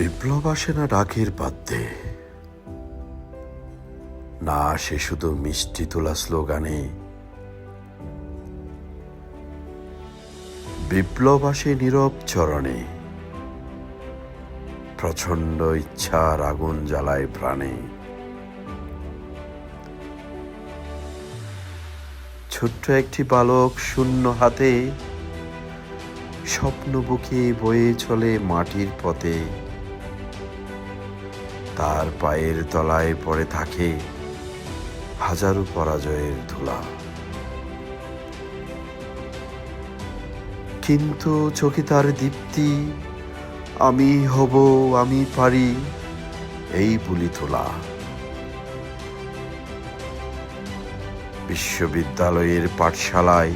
বিপ্লব আসে না ডাকের বাদ্যে। না আসে শুধু মিষ্টি তোলা স্লোগানে। বিপ্লব আসে নীরব চরণে। প্রচণ্ড ইচ্ছার আগুন জ্বালায় প্রাণে। ছোট্ট একটি বালক শূন্য হাতে স্বপ্ন বুকে বয়ে চলে মাটির পথে। তার পায়ের তলায় পড়ে থাকে হাজারো পরাজয়ের ধুলা। কিন্তু চোখে তার দীপ্তি, আমি হব, আমি পারি, এই বুলি তোলা বিশ্ববিদ্যালয়ের পাঠশালায়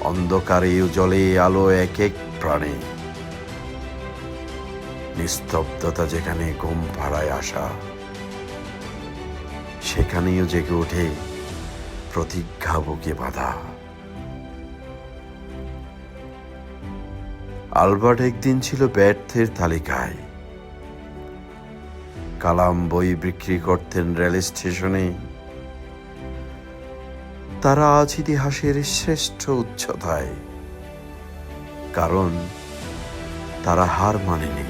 অন্ধকারে জলে আলো এক এক প্রাণে। নিস্তব্ধতা যেখানে ঘুম ভাড়ায় আসা, সেখানেও জেগে ওঠে প্রতিজ্ঞা বুকে বাঁধা। আলবার্ট একদিন ছিল ব্যর্থের তালিকায়। কালাম বই বিক্রি করতেন রেল স্টেশনে। তারা আজ ইতিহাসের শ্রেষ্ঠ উচ্চতায়, কারণ তারা হার মানেনি।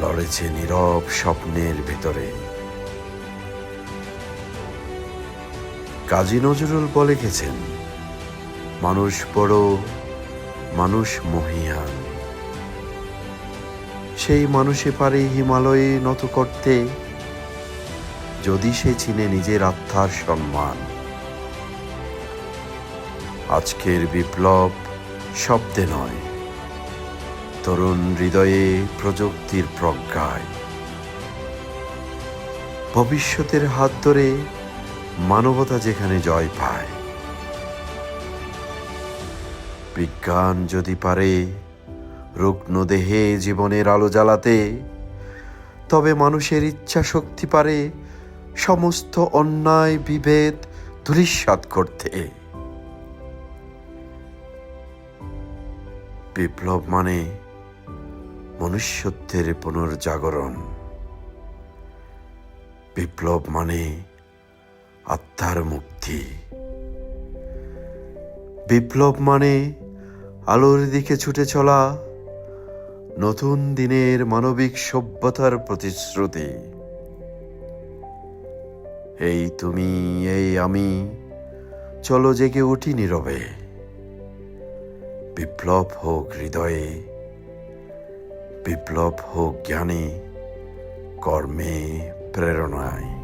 লড়েছে নীরব স্বপ্নের ভিতরে। কাজী নজরুল বলে গেছেন, মানুষ বড়, মানুষ মহিয়ান। সেই মানুষে পারে হিমালয়ে নত করতে, যদি সে চিনে নিজের আত্মার সম্মান। আজকের বিপ্লব শব্দে নয় তরুণ হৃদয়ে প্রযুক্তির প্রজ্ঞায়। ভবিষ্যতের হাত ধরে মানবতা যেখানে জয় পায়। বিজ্ঞান যদি পারে রুগ্ন দেহে জীবনের আলো জ্বালাতে, তবে মানুষের ইচ্ছা শক্তি পারে সমস্ত অন্যায়, বিভেদ ধূলিসাৎ করতে। বিপ্লব মানে মনুষ্যত্বের পুনর্জাগরণ। বিপ্লব মানে আত্মার মুক্তি। বিপ্লব মানে আলোর দিকে ছুটে চলা, নতুন দিনের মানবিক সভ্যতার প্রতিশ্রুতি। এই তুমি, এই আমি, চলো জেগে উঠি নীরবে। বিপ্লব হোক হৃদয়ে বিপ্লব হোক জ্ঞানে কর্মে প্রেরণায়।